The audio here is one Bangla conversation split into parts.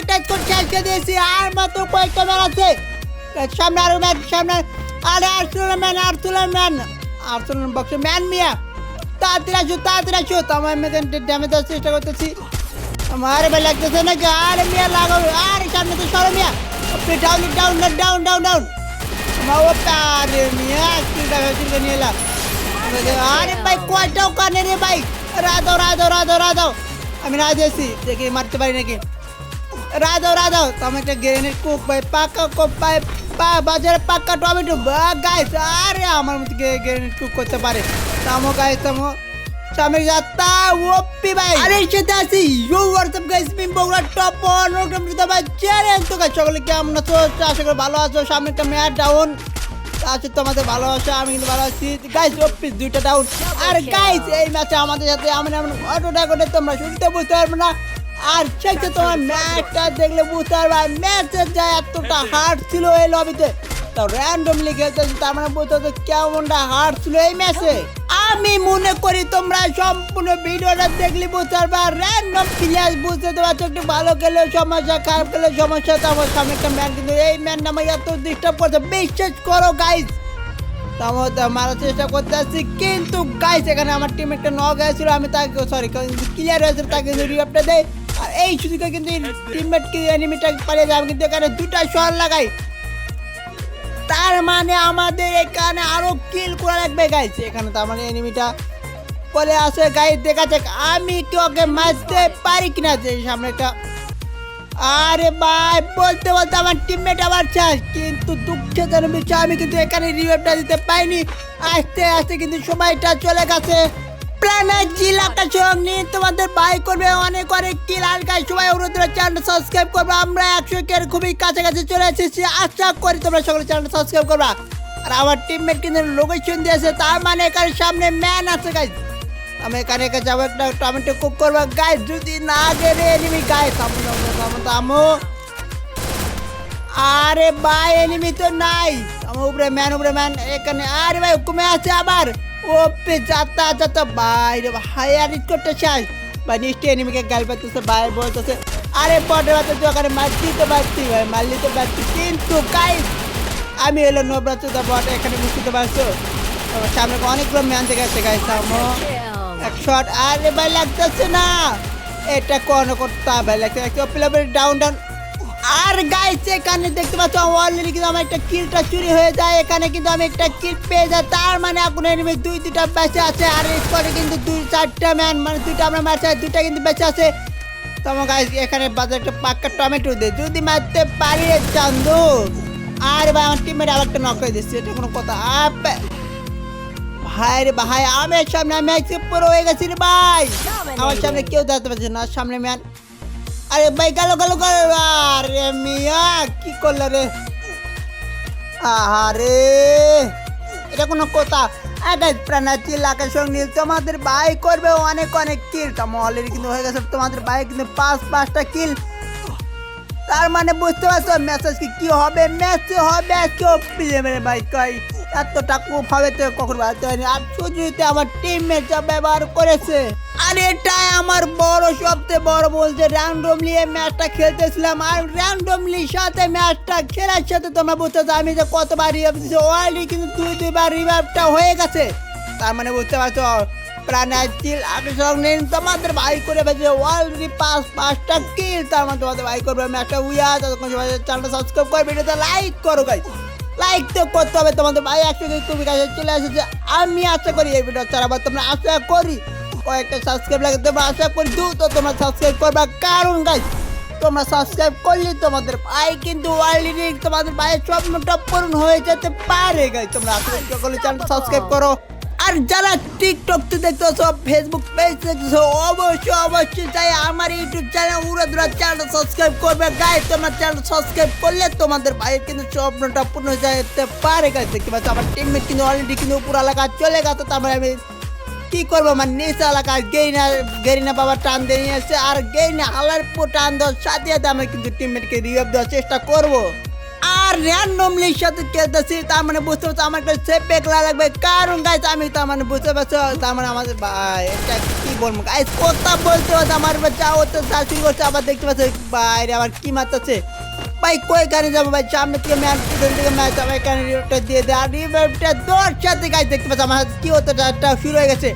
একটা স্কোর শেষ করে দিয়েছি আর মাত্র কয়েকটা ম্যান আছে সামনে আরও ম্যান সামনে আরে Arsenal man Arsenal man Arsenal বক্সে ম্যান মিয়া তাড়াতাড়ি আসো তাড়াতাড়ি আসো তো আমার মেয়েদের ড্যামেজ দেওয়ার চেষ্টা করতেছি আমার ভাই লাগতেছে নাকি আরে মিয়া লাগাও আরে সামনে তো সরো মিয়া আপনি down down down down down আরে মিয়া কি দেখা চিন্তা নিয়ে এলাম আরে ভাই কয়টাও কানে রে ভাই রাধো রাধো রাধো রাধো আমি রাধেছি দেখি মারতে পারি নাকি তো আমি একটা গ্রেনেড কুক ভাই পাকা কোপ ভাই পা বাজারে পাক্কা টমেটো গাইস আরে আমার মতো গ্রেনেড কুক করতে পারে? তামো গাইস তামো। সামনে যাত্রা, ওপি ভাই। আরে সাথে আছি। You WhatsApp guys Bogura top my channel তো গাইস সকলে কেমন আছো? আশা করি ভালো আছো। সামনে একটা ম্যাচ ডাউন আছে তোমাদের ভালোবাসা, আমি কিন্তু ভালো আছি। গাইস অফিস দুইটা ডাউন আর গাইস এই ম্যাচে আমাদের সাথে এমন এমন অটোটা করে তোমরা শুনতে বুঝতে পারবে না। আর শেষে তোমার ম্যাচটা দেখলে বুঝতে পারবে আর ম্যাচের যা এতটা হার্ড ছিল এই লবিতে তো র্যান্ডমলি খেলতেছি, তার মানে বুঝতে পারছ কেমনটা হার্ড ছিল এই ম্যাচে। আমি মনে করি তোমরা সম্পূর্ণ ভিডিওটা দেখলে বুঝতে পারবে আর র্যান্ডম প্লেয়ার বুঝতে পারছ, একটু ভালো খেলেও সমস্যা, খারাপ খেলেও সমস্যা তো আমার সামনে একটা ম্যান কিন্তু এই ম্যানটা আমাকে এত ডিস্টার্ব করছে, বিশ্বাস করো গাইজ তাও তো মারার চেষ্টা করতে আসছি কিন্তু গাইস এখানে আমার টিম একটা নক হয়েছিল, আমি তাকে সরি ক্লিয়ার হয়েছিল, তাকে রিঅ্যাপটা দেয় এই সুযোগে কিন্তু টিমমেট কি এনিমিটা পালিয়ে যাবে কিন্তু এখানে দুটা শট লাগাই। তার মানে আমাদের এখানে আরও কিল করা লাগবে গাইস এখানে তার মানে এনিমিটা বলে আসে গাইস দেখা যাক। আমি কি ওকে মারতে পারি কিনা, যে সামনে একটা আরে ভাই, বলতে বলতে আমার টিমমেট আবার চাস কিন্তু দুঃখজনক বিষয়, আমি কিন্তু এখানে রিওয়ার্ডটা দিতে পাইনি। আস্তে আস্তে কিন্তু সময়টা চলে গেছে। প্ল্যানেট জিলাকা সঙ্গে তোমাদের ভাই করবে, অনেক অনেক কিল আর গাই সবাই অনুরোধ চ্যানেল সাবস্ক্রাইব করবে। আমরা একশো কের খুবই কাছাকাছি চলে এসেছি। আশা করি তোমরা সকলে চ্যানেল সাবস্ক্রাইব করবা। আর আমার টিমমেট কিন্তু লোকেশন দিয়েছে, তার মানে এখানে সামনে ম্যান আছে গাইজ আমি এখানে এখানে যাব, একটা টমেটো কুক করব। গাই যদি না গেলে এনিমি গাই থামো থামো থামো আরে ভাই এনিমি তো নাই। আমার উপরে ম্যান উপরে ম্যান এখানে আরে ভাই কমে আছে আবার। ও পে যাতা যাতা ভাই রে, ভাই, আর করতে চাই। ভাই নিশ্চয় এনিমিকে গাল পাচ্ছে ভাই, বলতেছে, আরে বটের বাচ্চা তুই ওখানে মারতি তো পারছি, ভাই মারলি তো পারছি, কিন্তু গাই আমি এলো নবরাত্র এখানে বুঝতে পারছ? সামনে অনেকগুলো ম্যান থেকে আছে গাইস থামো এক শট আরে, ভাই, লাগতেছে না। এটা কোন করতে ভাই লাগছে ডাউন ডাউন আর গাইস এখানে দেখতে পাচ্ছ অলরেডি কিন্তু আমার একটা কিলটা চুরি হয়ে যায়। এখানে কিন্তু আমি একটা কিল পেয়ে যাই। তার মানে এখন এনিমি দুই দুইটা বেঁচে আছে। আর স্কোয়াডে কিন্তু দুই চারটা ম্যান মানে দুইটা আমরা ম্যাচ আছে দুইটা কিন্তু বেঁচে আছে। তোমার গাইস এখানে বাজার একটা পাক্কা টমেটো দে যদি মারতে পারি চান্দু। আর ভাই আমার টিমমেট আবার একটা নক করে দিচ্ছে এটা কোনো কথা। আপ ভাই রে ভাই আমার সামনে আমি পুরো হয়ে গেছি রে ভাই। আমার সামনে কেউ দাঁড়াতে পারছে না। সামনে ম্যান আরে ভাই গেল গেল আরে মিয়া, কি করলে রে? আরে এটা কোনো কথা। আগে প্রাণাচি লাখের সঙ্গে তোমাদের ভাই করবে, অনেক অনেক কিল অলরেডি কিন্তু হয়ে গেছে, তোমাদের ভাই কিন্তু পাঁচ, পাঁচটা কিল তার মানে বুঝতে পারছ মেসেজ কি? কি হবে? ম্যাচ হবে কেউ প্লেয়ারের ভাই, কই? এতটা কুপ হবে তো কখন ভাবতে হয়নি। আর সুযোগতে আমার টিমমেট যা ব্যবহার করেছে। আর এটাই আমার বড়, সবচেয়ে বড় বলছে র্যান্ডমলি এই ম্যাচটা খেলতেছিলাম। আর র্যান্ডমলি সাথে ম্যাচটা খেলার সাথে তোমরা বুঝতে আমি যে কতবার রিভাইভ দিচ্ছি অলরেডি কিন্তু দুই, দুইবার রিভাইভটা হয়ে গেছে। তার মানে বুঝতে পারছ প্রাণাচিল আমি সঙ্গে তোমাদের ভাই করে ফেলছে অলরেডি পাঁচ, পাঁচটা কিল তার মানে তোমাদের করবে ম্যাচটা উইয়া, ততক্ষণ সবাই চ্যানেলটা সাবস্ক্রাইব করে ভিডিওতে লাইক করো গাই লাইক তো করতে হবে তোমাদের ভাই একসাথে তুমি কাছে চলে এসেছে। আমি আশা করি এই ভিডিও চালাবো তোমরা আশা করি কয়েকটা সাবস্ক্রাইব লাগে তোমরা আশা করি দ্রুত তোমরা সাবস্ক্রাইব করবা। কারণ গাই তোমরা সাবস্ক্রাইব করলে তোমাদের ভাই কিন্তু অলরেডি তোমাদের ভাইয়ের স্বপ্নটা পূরণ হয়ে যেতে পারে। গাই তোমরা আশা করলে চ্যানেলটা সাবস্ক্রাইব করো। আর যারা টিকটক তো দেখতেছো ফেসবুক পেজ দেখতেছো অবশ্যই অবশ্যই চাই আমার YouTube channel Uradura channel subscribe করবে। গাই তোমার চ্যানেল সাবস্ক্রাইব করলে তোমাদের ভাইয়ের কিন্তু স্বপ্নটা পূর্ণ যেতে পারে। গাই দেখতে পাচ্ছ, আমার টিমমেট কিন্তু অলরেডি কিন্তু উপর এলাকা চলে গেছে। তারপরে আমি কি করব? আমার নিচে এলাকায় গেইনা গেরিনা বাবা টান দিয়ে নিয়ে এসছে। আর গেইনা হালার পর টান দেওয়ার সাথে সাথে আমি কিন্তু টিমমেটকে রিভাইভ দেওয়ার চেষ্টা করব। আর র্যান্ডমলির সাথে খেলতেছি, তার মানে বুঝতে পারছ, আমার কাছে সেফ পেকলা লাগবে। কারণ গাইস আমি তার মানে বুঝতে পারছ, তার মানে আমাদের ভাই, এটা কি বলব? গাইস কথা বলতে পারছ আমার বাচ্চা ও তো শাসি করছে আবার দেখতে পাচ্ছ বাইরে আবার কি মারতেছে? ভাই, কই গাড়ি যাব, ভাই? সামনে থেকে ম্যাচ পিছন থেকে ম্যাচ আমার এখানে রিভাইভটা দিয়ে দেয়। আর রিভাইভটা দৌড় সাথে গাইস দেখতে পাচ্ছ, আমার কি হতো একটা শুরু হয়ে গেছে।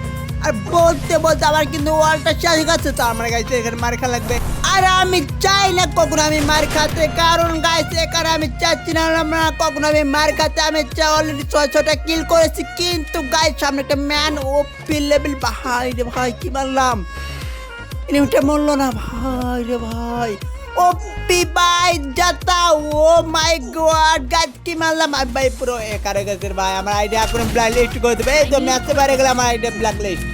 আর বলতে বলতে আবার কিন্তু ওয়ালটা শেষ গেছে তো আমার গাইছে এখানে মার খা লাগবে। আর আমি চাই না? কখনো আমি মার খাতে। কারণ গাইছে এখানে আমি চাচ্ছি না না কখনো আমি মার খাতে। আমি চাই অলরেডি ছয় ছটা কিল করেছি, কিন্তু গাইস সামনে একটা ম্যান ও পিল লেভেল ভাই রে ভাই, কি মারলাম? এনিমিটা মরলো না, ভাই রে ভাই। ও পি ভাই, যাতা, ও মাই গড গাছ কি মারলাম? ভাই, পুরো একারে গেছে ভাই, আমার আইডিয়া এখন ব্ল্যাক লিস্ট করে দেবে। এই তো ম্যাচে বাইরে গেলে আমার আইডিয়া ব্ল্যাক লিস্ট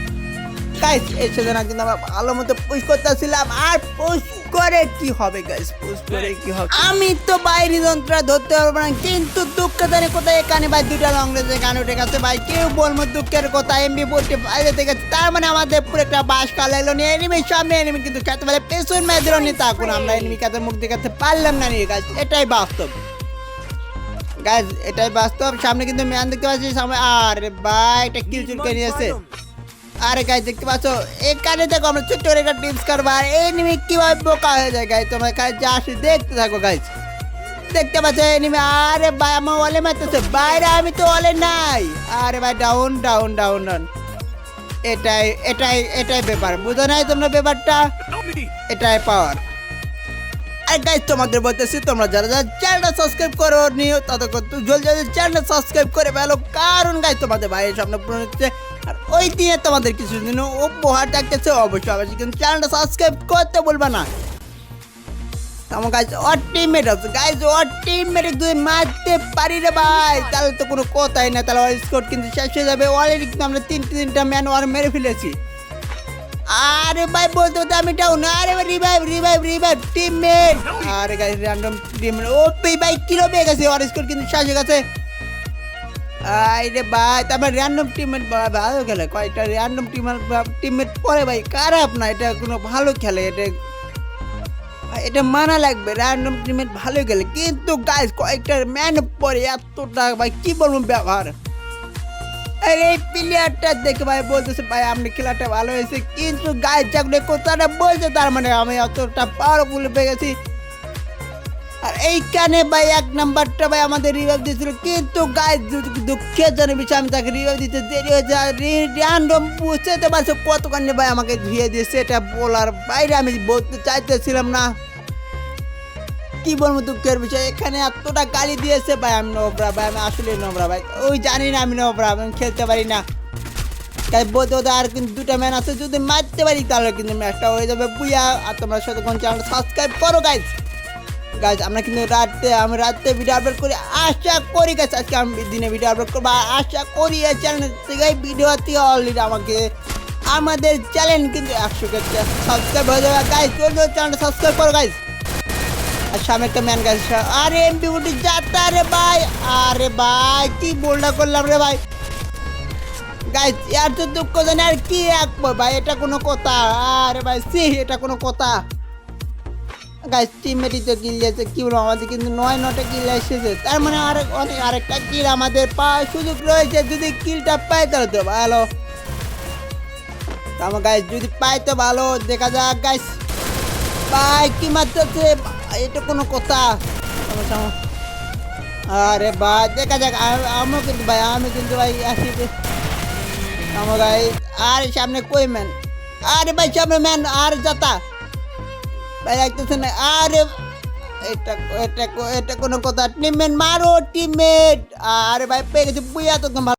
গাইস এই সেজন্য কিন্তু আমরা ভালো মতো পুশ করতেছিলাম। আর পুশ করে কি হবে গাইস পুশ করে কি হবে? আমি তো বাইরে যন্ত্র ধরতে পারব না কিন্তু দুঃখ জানে কোথায় এখানে ভাই দুটা লং রেঞ্জের গান উঠে গেছে ভাই। কেউ বলব দুঃখের কথা এমবি বলতে বাইরে থেকে তার মানে আমাদের পুরো একটা বাস কাল এলো নিয়ে এনিমির সামনে এনিমি কিন্তু খেতে পারে পেছন মেয়ে দিল নি তখন আমরা এনিমি কাছে মুখ দেখাতে পারলাম না নিয়ে গাছ এটাই বাস্তব। গাইজ এটাই বাস্তব। সামনে কিন্তু ম্যান দেখতে পাচ্ছি সামনে আরে ভাই এটা কিল চুল কে নিয়েছে আরে গাইজ দেখতে পাচ্ছ? এখানে দেখো আমরা ছোট্ট একটা টিপস করব। আর এনিমি কীভাবে বোকা হয়ে যায় গাইজ তোমরা কাজ যা আসি দেখতে থাকো গাইজ দেখতে পাচ্ছ এনিমি আরে ভাই, আমার ওয়ালে মারতেছে। বাইরে আমি তো ওয়ালে নাই। আরে ভাই ডাউন ডাউন ডাউন ডাউন এটাই এটাই এটাই ব্যাপার। বুঝো নাই তোমরা ব্যাপারটা? এটাই পাওয়ার আর গাইজ তোমাদের বলতেছি, তোমরা যারা যারা চ্যানেলটা সাবস্ক্রাইব করো নিও ততক্ষণ জলদি জলদি চ্যানেলটা সাবস্ক্রাইব করে ফেলো। কারণ গাইজ তোমাদের ভাইয়ের সামনে আর ওই দিনে তোমাদের কিছু দিন উপহার থাকতেছে, অবশ্যই অবশ্যই, কিন্তু চ্যানেলটা সাবস্ক্রাইব করতে বলবে না। আমার গাইজ ওর টিমমেট আছে। গাইজ ওর টিমমেট যদি মারতে পারি রে ভাই। তাহলে তো কোনো কথাই না। তাহলে ওর স্কোর কিন্তু শেষ হয়ে যাবে। অলরেডি কিন্তু আমরা তিন তিনটা ম্যান ওর মেরে ফেলেছি। আরে ভাই, বলতে বলতে আমি ডাউন আরে ভাই রিভাইভ রিভাইভ রিভাইভ টিমমেট আরে গাইস র্যান্ডম টিমমেট ও ভাই কিলো পেয়ে গেছে? ওর স্কোর কিন্তু শেষ হয়ে গেছে। আরে ভাই তারপর র্যান্ডম টিমমেট ভালো খেলে। কয়েকটা র্যান্ডম টিমের টিমমেট পরে ভাই, খারাপ না, এটা কোনো ভালো খেলে, এটা এটা মানা লাগবে র্যান্ডম টিমমেট ভালো খেলে। কিন্তু গাইস কয়েকটা ম্যান পরে এতটা, ভাই, কি বলব ব্যবহার আরে এই প্লেয়ারটা দেখে ভাই বলতেছে, ভাই, আপনি খেলাটা ভালো হয়েছে, কিন্তু গায়ে চাকরি কথাটা বলছে, তার মানে আমি অতটা পাওয়ারফুল পেয়ে গেছি। আর এইখানে ভাই এক নাম্বারটা ভাই আমাদের রিভাইভ দিয়েছিল। কিন্তু গায়ে দুঃখের বিষয়, আমি তাকে রিভাইভ দিতে দেরি হয়েছে আর র্যান্ডম বুঝতে পারছ কতখানি ভাই আমাকে ধুয়ে দিয়েছে, এটা বলার বাইরে আমি বলতে চাইতেছিলাম না। কি বলব দুঃখের বিষয়, এখানে এতটা গালি দিয়েছে ভাই আমি নোবরা ভাই, আমি আসলে নোবরা ভাই। ওই জানি না আমি নোবরা, আমি খেলতে পারি না। তাই বলতে বলতে আর কিন্তু দুটা ম্যান আছে, যদি মারতে পারি তাহলে কিন্তু ম্যাচটা হয়ে যাবে। বুয়া আর তোমরা সাথে চ্যানেলটা সাবস্ক্রাইব করো গাইজ গাইজ আমরা কিন্তু রাতে, আমি রাতে ভিডিও আপলোড করি। আশা করি গাছ আজকে আমি দিনে ভিডিও আপলোড করব। আশা করি এই চ্যানেল থেকে ভিডিও থেকে অলরেডি আমাকে, আমাদের চ্যানেল কিন্তু একশো সাবস্ক্রাইব হয়ে যাবে। গাইজ চ্যানেলটা সাবস্ক্রাইব করো গাইজ আর সামনে একটা ম্যান গাছ আরে এমপি উঠি যাতা রে ভাই। আরে ভাই, কি বোল্ডা করলাম রে ভাই। গাইস ইয়ার তো দুঃখ জানি আর কি এক ভাই, এটা কোনো কথা। আরে ভাই সি এটা কোনো কথা। গাইস টিমমেটই তো কিল দিয়েছে, কি বলব, আমাদের কিন্তু নয় নটা কিল এসেছে। তার মানে আরেক, অনেক আরেকটা কিল আমাদের পাওয়ার সুযোগ রয়েছে। যদি কিলটা পাই তাহলে তো ভালো। আমার গাইস যদি পাই তো ভালো, দেখা যাক গাইস ভাই কি মারতেছে এটা কোনো কথা। আরে ভাই, দেখা যাক আমিও কিন্তু ভাই আমি কিন্তু ভাই, আসি। আমার ভাই আর সামনে কই ম্যান আরে ভাই, সামনে ম্যান আর যাতা। ভাই দেখতেছে না। আরে, এটা এটা এটা কোনো কথা। টিমমেট মারো টিমমেট আরে ভাই, পেয়ে গেছে বুয়া তো